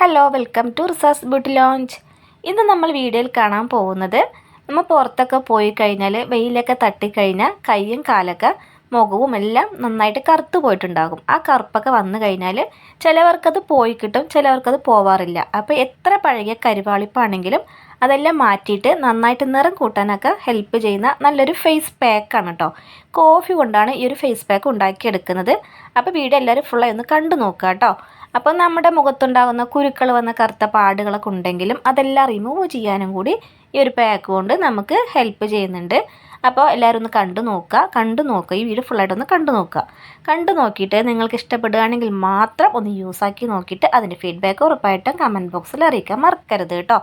Hello welcome to Riza's beauty lounge. ഇന്ന് നമ്മൾ വീഡിയോയിൽ കാണാൻ പോകുന്നത് നമ്മൾ പുറത്തൊക്കെ പോയി കഴിഞ്ഞാൽ വെയിലൊക്കെ തട്ടിക്കഴിഞ്ഞാൽ കൈയും കാലൊക്കെ മുഖവും എല്ലാം നന്നായിട്ട് കറുത്ത് പോയിട്ടുണ്ടാകും. ആ കറുപ്പൊക്കെ വന്നു കഴിഞ്ഞാൽ ചിലവർക്കത് പോയി കിട്ടും ചിലവർക്കത് പോവാറില്ല. അപ്പോൾ എത്ര പഴകിയ കരുവാളിപ്പാണെങ്കിലും അതെല്ലാം മാറ്റിയിട്ട് നന്നായിട്ട് നിറം കൂട്ടാനൊക്കെ ഹെൽപ്പ് ചെയ്യുന്ന നല്ലൊരു ഫേസ് പാക്കാണ് കേട്ടോ കോഫി കൊണ്ടാണ് ഈ ഒരു ഫേസ് പാക്ക് ഉണ്ടാക്കിയെടുക്കുന്നത്. അപ്പോൾ വീഡിയോ എല്ലാവരും ഫുള്ളായി ഒന്ന് കണ്ടു നോക്കുക കേട്ടോ അപ്പോൾ നമ്മുടെ മുഖത്തുണ്ടാകുന്ന കുരുക്കൾ വന്ന കറുത്ത പാടുകളൊക്കെ ഉണ്ടെങ്കിലും അതെല്ലാം റിമൂവ് ചെയ്യാനും കൂടി ഈ ഒരു പാക്ക് കൊണ്ട് നമുക്ക് ഹെൽപ്പ് ചെയ്യുന്നുണ്ട്. അപ്പോൾ എല്ലാവരും ഒന്ന് കണ്ടു നോക്കുക. കണ്ടു നോക്കുക. ഈ വീഡിയോ ഫുള്ളായിട്ടൊന്ന് കണ്ടു നോക്കുക. കണ്ടു നോക്കിയിട്ട് നിങ്ങൾക്ക് ഇഷ്ടപ്പെടുകയാണെങ്കിൽ മാത്രം ഒന്ന് യൂസാക്കി നോക്കിയിട്ട് അതിന്റെ ഫീഡ്ബാക്ക് ഉറപ്പായിട്ടും കമന്റ് ബോക്സിൽ അറിയിക്കാൻ മറക്കരുത് കേട്ടോ.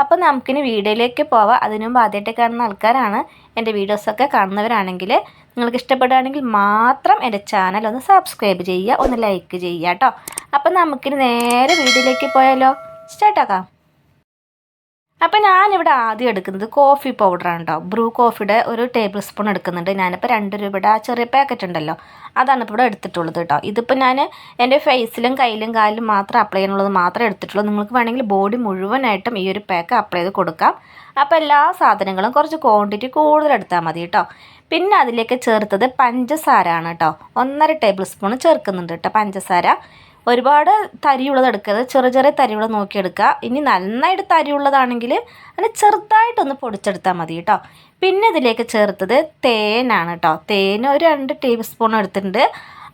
അപ്പോൾ നമുക്കിനി വീഡിയോയിലേക്ക് പോവാം. അതിനു മുമ്പ് ആദ്യമായിട്ട് കാണുന്ന ആൾക്കാരാണ് എന്റെ വീഡിയോസൊക്കെ കാണുന്നവരാണെങ്കിൽ നിങ്ങൾക്ക് ഇഷ്ടപ്പെടുകയാണെങ്കിൽ മാത്രം എന്റെ ചാനൽ ഒന്ന് സബ്സ്ക്രൈബ് ചെയ്യുക ഒന്ന് ലൈക്ക് ചെയ്യുക കേട്ടോ അപ്പം നമുക്കിനി നേരെ വീട്ടിലേക്ക് പോയാലോ? സ്റ്റാർട്ടാക്കാം അപ്പം ഞാനിവിടെ ആദ്യം എടുക്കുന്നത് കോഫി പൗഡറാണ് കേട്ടോ ബ്രൂ കോഫിയുടെ ഒരു ടേബിൾ സ്പൂൺ എടുക്കുന്നുണ്ട്. ഞാനിപ്പോൾ രണ്ട് രൂപയുടെ ആ ചെറിയ പാക്കറ്റ് ഉണ്ടല്ലോ. അതാണ് ഇപ്പോൾ ഇവിടെ എടുത്തിട്ടുള്ളത് കേട്ടോ ഇതിപ്പോൾ ഞാൻ എന്റെ ഫേസിലും കയ്യിലും കാലിലും മാത്രം അപ്ലൈ ചെയ്യാനുള്ളത് മാത്രമേ എടുത്തിട്ടുള്ളൂ. നിങ്ങൾക്ക് വേണമെങ്കിൽ ബോഡി മുഴുവനായിട്ടും ഈ ഒരു പാക്ക് അപ്ലൈ ചെയ്ത് കൊടുക്കാം. അപ്പോൾ എല്ലാ സാധനങ്ങളും കുറച്ച് ക്വാണ്ടിറ്റി കൂടുതൽ എടുത്താൽ മതി കേട്ടോ പിന്നെ അതിലേക്ക് ചേർത്തത് പഞ്ചസാര ആണ് കേട്ടോ ഒന്നര ടേബിൾ സ്പൂൺ ചേർക്കുന്നുണ്ട് കേട്ടോ പഞ്ചസാര. ഒരുപാട് തരിയുള്ളത് എടുക്കരുത്. ചെറിയ ചെറിയ തരിയുള്ളത് നോക്കിയെടുക്കുക. ഇനി നന്നായിട്ട് തരിയുള്ളതാണെങ്കിൽ അതിന് ചെറുതായിട്ടൊന്ന് പൊടിച്ചെടുത്താൽ മതി കേട്ടോ. പിന്നെ ഇതിലേക്ക് ചേർത്തത് തേനാണ് കേട്ടോ. തേൻ ഒരു രണ്ട് ടേബിൾ സ്പൂൺ എടുത്തിട്ടുണ്ട്.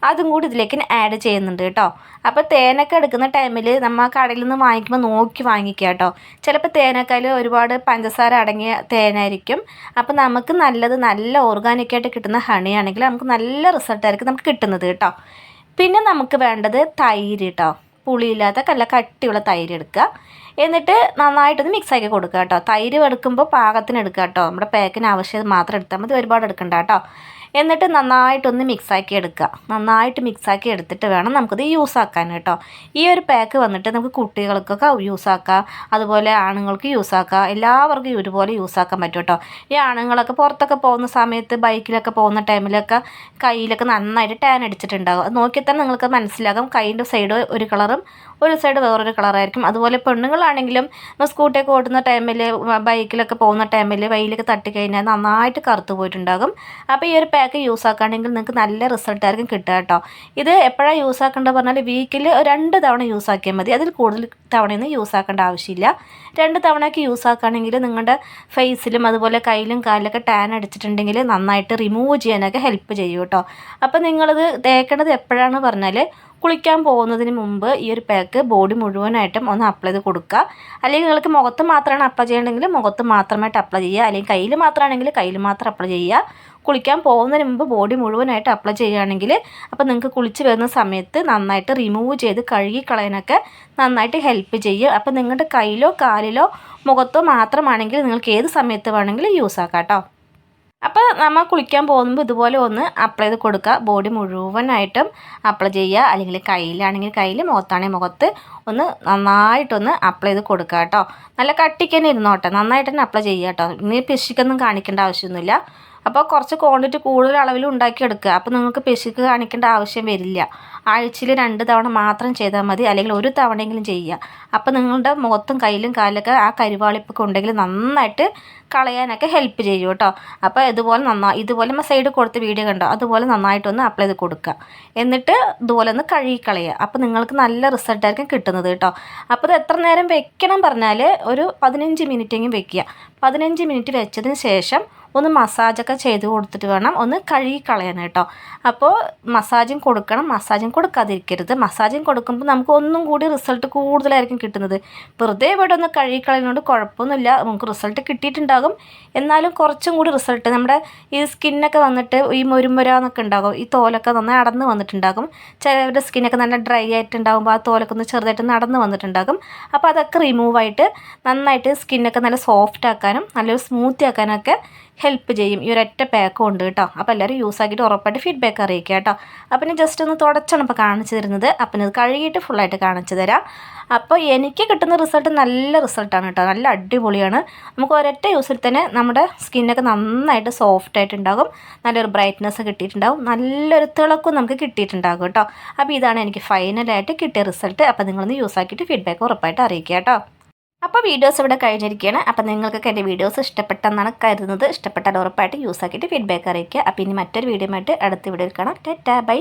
അതും കൂടി ഇതിലേക്ക് ആഡ് ചെയ്യുന്നുണ്ട് കേട്ടോ. അപ്പോൾ തേനൊക്കെ എടുക്കുന്ന ടൈമിൽ നമ്മൾ കടയിൽ നിന്ന് വാങ്ങിക്കുമ്പോൾ നോക്കി വാങ്ങിക്കുക കേട്ടോ. ചിലപ്പോൾ തേനേക്കാൾ ഒരുപാട് പഞ്ചസാര അടങ്ങിയ തേനായിരിക്കും. അപ്പോൾ നമുക്ക് നല്ലത് നല്ല ഓർഗാനിക്കായിട്ട് കിട്ടുന്ന ഹണിയാണെങ്കിൽ നമുക്ക് നല്ല റിസൾട്ടായിരിക്കും നമുക്ക് കിട്ടുന്നത് കേട്ടോ. പിന്നെ നമുക്ക് വേണ്ടത് തൈര് കേട്ടോ പുളിയില്ലാത്ത നല്ല കട്ടിയുള്ള തൈര് എടുക്കുക. എന്നിട്ട് നന്നായിട്ടൊന്ന് മിക്സ് ആക്കി കൊടുക്കുക കേട്ടോ തൈര് എടുക്കുമ്പോൾ പാകത്തിന് എടുക്കുക കേട്ടോ നമ്മുടെ പാക്കിന് ആവശ്യം മാത്രം എടുത്താൽ മതി. ഒരുപാട് എടുക്കണ്ട കേട്ടോ എന്നിട്ട് നന്നായിട്ടൊന്ന് മിക്സാക്കി എടുക്കുക. നന്നായിട്ട് മിക്സാക്കി എടുത്തിട്ട് വേണം നമുക്കത് യൂസ് ആക്കാൻ കേട്ടോ. ഈ ഒരു പാക്ക് വന്നിട്ട് നമുക്ക് കുട്ടികൾക്കൊക്കെ യൂസ് ആക്കാം. അതുപോലെ ആണുങ്ങൾക്ക് യൂസ് ആക്കാം. എല്ലാവർക്കും ഒരുപോലെ യൂസ് ആക്കാൻ പറ്റും കേട്ടോ. ഈ ആണുങ്ങളൊക്കെ പുറത്തൊക്കെ പോകുന്ന സമയത്ത് ബൈക്കിലൊക്കെ പോകുന്ന ടൈമിലൊക്കെ കയ്യിലൊക്കെ നന്നായിട്ട് ടാൻ അടിച്ചിട്ടുണ്ടാകും അത് നോക്കിയാൽ തന്നെ നിങ്ങൾക്ക് മനസ്സിലാകും. കൈയിന്റെ സൈഡ് ഒരു കളറും ഒരു സൈഡ് വേറൊരു കളറായിരിക്കും അതുപോലെ പെണ്ണുങ്ങളാണെങ്കിലും സ്കൂട്ടിയൊക്കെ ഓടുന്ന ടൈമിൽ ബൈക്കിലൊക്കെ പോകുന്ന ടൈമിൽ വെയിലൊക്കെ തട്ടിക്കഴിഞ്ഞാൽ നന്നായിട്ട് കറുത്ത് പോയിട്ടുണ്ടാകും. അപ്പോൾ ഈ ഒരു പാക്ക് യൂസ് ആക്കുകയാണെങ്കിൽ നിങ്ങൾക്ക് നല്ല റിസൾട്ട് ആയിരിക്കും കിട്ടുക കേട്ടോ ഇത് എപ്പോഴാണ് യൂസ് ആക്കേണ്ടത് പറഞ്ഞാൽ വീക്കിൽ രണ്ട് തവണ യൂസ് ആക്കിയാൽ മതി. അതിൽ കൂടുതൽ തവണയൊന്നും യൂസ് ആക്കേണ്ട ആവശ്യമില്ല. രണ്ട് തവണയൊക്കെ യൂസ് ആക്കുകയാണെങ്കിൽ നിങ്ങളുടെ ഫേസിലും അതുപോലെ കയ്യിലും കാലിലൊക്കെ ടാൻ അടിച്ചിട്ടുണ്ടെങ്കിൽ നന്നായിട്ട് റിമൂവ് ചെയ്യാനൊക്കെ ഹെൽപ്പ് ചെയ്യും കേട്ടോ അപ്പോൾ നിങ്ങളിത് തേക്കേണ്ടത് എപ്പോഴാണ് പറഞ്ഞാൽ കുളിക്കാൻ പോകുന്നതിന് മുമ്പ് ഈ ഒരു പാക്ക് ബോഡി മുഴുവനായിട്ടും ഒന്ന് അപ്ലൈ ചെയ്ത് കൊടുക്കുക. അല്ലെങ്കിൽ നിങ്ങൾക്ക് മുഖത്ത് മാത്രമാണ് അപ്ലൈ ചെയ്യണമെങ്കിൽ മുഖത്ത് മാത്രമായിട്ട് അപ്ലൈ ചെയ്യുക. അല്ലെങ്കിൽ കയ്യിൽ മാത്രമാണെങ്കിൽ കയ്യിൽ മാത്രം അപ്ലൈ ചെയ്യുക. കുളിക്കാൻ പോകുന്നതിന് മുമ്പ് ബോഡി മുഴുവനായിട്ട് അപ്ലൈ ചെയ്യുകയാണെങ്കിൽ അപ്പോൾ നിങ്ങൾക്ക് കുളിച്ച് വരുന്ന സമയത്ത് നന്നായിട്ട് റിമൂവ് ചെയ്ത് കഴുകി കളയാനൊക്കെ നന്നായിട്ട് ഹെൽപ്പ് ചെയ്യും. അപ്പോൾ നിങ്ങളുടെ കയ്യിലോ കാലിലോ മുഖത്തോ മാത്രമാണെങ്കിൽ നിങ്ങൾക്ക് ഏത് സമയത്ത് വേണമെങ്കിലും യൂസ് ആക്കാം കേട്ടോ. അപ്പോൾ നമ്മൾ കുളിക്കാൻ പോകുമ്പോൾ ഇതുപോലെ ഒന്ന് അപ്ലൈ ചെയ്ത് കൊടുക്കുക ബോഡി മുഴുവനായിട്ടും അപ്ലൈ ചെയ്യുക അല്ലെങ്കിൽ കയ്യിലാണെങ്കിൽ കയ്യിൽ മുഖത്താണെങ്കിൽ മുഖത്ത് ഒന്ന് നന്നായിട്ടൊന്ന് അപ്ലൈ ചെയ്ത് കൊടുക്കുക കേട്ടോ നല്ല കട്ടിക്ക് തന്നെ ഇരുന്നോട്ടെ. നന്നായിട്ട് തന്നെ അപ്ലൈ ചെയ്യുക കേട്ടോ ഇനി പിശിക്കൊന്നും കാണിക്കേണ്ട ആവശ്യമൊന്നുമില്ല. അപ്പോൾ കുറച്ച് ക്വാണ്ടിറ്റി കൂടുതൽ അളവിൽ ഉണ്ടാക്കിയെടുക്കുക. അപ്പോൾ നിങ്ങൾക്ക് പിശുക്ക് കാണിക്കേണ്ട ആവശ്യം വരില്ല. ആഴ്ചയിൽ രണ്ട് തവണ മാത്രം ചെയ്താൽ മതി. അല്ലെങ്കിൽ ഒരു തവണയെങ്കിലും ചെയ്യുക. അപ്പോൾ നിങ്ങളുടെ മുഖത്തും കയ്യിലും കാലിലൊക്കെ ആ കരിവാളിപ്പൊക്കെ ഉണ്ടെങ്കിൽ നന്നായിട്ട് കളയാനൊക്കെ ഹെൽപ്പ് ചെയ്യും കേട്ടോ. അപ്പോൾ ഇതുപോലെ നന്നാ ഇതുപോലെ നമ്മൾ സൈഡ് കൊടുത്ത് വീഡിയോ കണ്ടോ? അതുപോലെ നന്നായിട്ടൊന്ന് അപ്ലൈ ചെയ്ത് കൊടുക്കുക. എന്നിട്ട് ഇതുപോലെ ഒന്ന് കഴുകി കളയുക. അപ്പോൾ നിങ്ങൾക്ക് നല്ല റിസൾട്ടായിരിക്കും കിട്ടുന്നത് കേട്ടോ. അപ്പോൾ ഇത് എത്ര നേരം വെക്കണം പറഞ്ഞാൽ ഒരു പതിനഞ്ച് മിനിറ്റെങ്കിലും വെക്കുക. പതിനഞ്ച് മിനിറ്റ് വെച്ചതിന് ശേഷം ഒന്ന് മസാജൊക്കെ ചെയ്ത് കൊടുത്തിട്ട് വേണം ഒന്ന് കഴുകി കളയാൻ കേട്ടോ അപ്പോൾ മസാജും കൊടുക്കണം. മസാജും കൊടുക്കാതിരിക്കരുത്. മസാജും കൊടുക്കുമ്പോൾ നമുക്ക് ഒന്നും കൂടി റിസൾട്ട് കൂടുതലായിരിക്കും കിട്ടുന്നത്. വെറുതെ ഇവിടെ ഒന്ന് കഴുകി കളയുന്നതുകൊണ്ട് കുഴപ്പമൊന്നുമില്ല. നമുക്ക് റിസൾട്ട് കിട്ടിയിട്ടുണ്ടാകും. എന്നാലും കുറച്ചും കൂടി റിസൾട്ട് നമ്മുടെ ഈ സ്കിന്നൊക്കെ വന്നിട്ട് ഈ മുരുമുരാന്നൊക്കെ ഉണ്ടാകും. ഈ തോലൊക്കെ നന്നായി അടന്ന് വന്നിട്ടുണ്ടാകും. ചിലവരുടെ സ്കിന്നൊക്കെ നല്ല ഡ്രൈ ആയിട്ടുണ്ടാകുമ്പോൾ ആ തോലൊക്കെ ഒന്ന് ചെറുതായിട്ട് നടന്ന് വന്നിട്ടുണ്ടാകും. അപ്പോൾ അതൊക്കെ റിമൂവായിട്ട് നന്നായിട്ട് സ്കിന്നൊക്കെ നല്ല സോഫ്റ്റ് ആക്കാനും നല്ലൊരു സ്മൂത്തി ആക്കാനൊക്കെ ഹെൽപ്പ് ചെയ്യും. ഈ ഒരൊറ്റ പാക്കും ഉണ്ട് കേട്ടോ. അപ്പോൾ എല്ലാവരും യൂസ് ആക്കിയിട്ട് ഉറപ്പായിട്ട് ഫീഡ്ബാക്ക് അറിയിക്കുക കേട്ടോ. അപ്പം ഞാൻ ജസ്റ്റ് ഒന്ന് തുടച്ചാണ് ഇപ്പോൾ കാണിച്ചു തരുന്നത്. അപ്പം ഇത് കഴുകിയിട്ട് ഫുള്ളായിട്ട് കാണിച്ചു തരാം. അപ്പോൾ എനിക്ക് കിട്ടുന്ന റിസൾട്ട് നല്ല റിസൾട്ടാണ് കേട്ടോ. നല്ല അടിപൊളിയാണ്. നമുക്ക് ഒരൊറ്റ യൂസിൽ തന്നെ നമ്മുടെ സ്കിന്നൊക്കെ നന്നായിട്ട് സോഫ്റ്റ് ആയിട്ടുണ്ടാകും നല്ലൊരു ബ്രൈറ്റ്നസ് കിട്ടിയിട്ടുണ്ടാകും. നല്ലൊരു തിളക്കും നമുക്ക് കിട്ടിയിട്ടുണ്ടാകും കേട്ടോ. അപ്പോൾ ഇതാണ് എനിക്ക് ഫൈനലായിട്ട് കിട്ടിയ റിസൾട്ട് അപ്പോൾ നിങ്ങളൊന്ന് യൂസ് ആക്കിയിട്ട് ഫീഡ്ബാക്ക് ഉറപ്പായിട്ട് അറിയിക്കുക കേട്ടോ. അപ്പോൾ വീഡിയോസ് ഇവിടെ കഴിഞ്ഞിരിക്കുകയാണ്. അപ്പോൾ നിങ്ങൾക്കൊക്കെ എന്റെ വീഡിയോസ് ഇഷ്ടപ്പെട്ടെന്നാണ് കരുതുന്നത്. ഇഷ്ടപ്പെട്ടാൽ ഉറപ്പായിട്ട് യൂസ് ആക്കിയിട്ട് ഫീഡ്ബാക്ക് അറിയിക്കുക. അപ്പോൾ ഇനി മറ്റൊരു വീഡിയോ ആയിട്ട് അടുത്ത വീഡിയോയിൽ കാണാം ടാറ്റാ ബൈ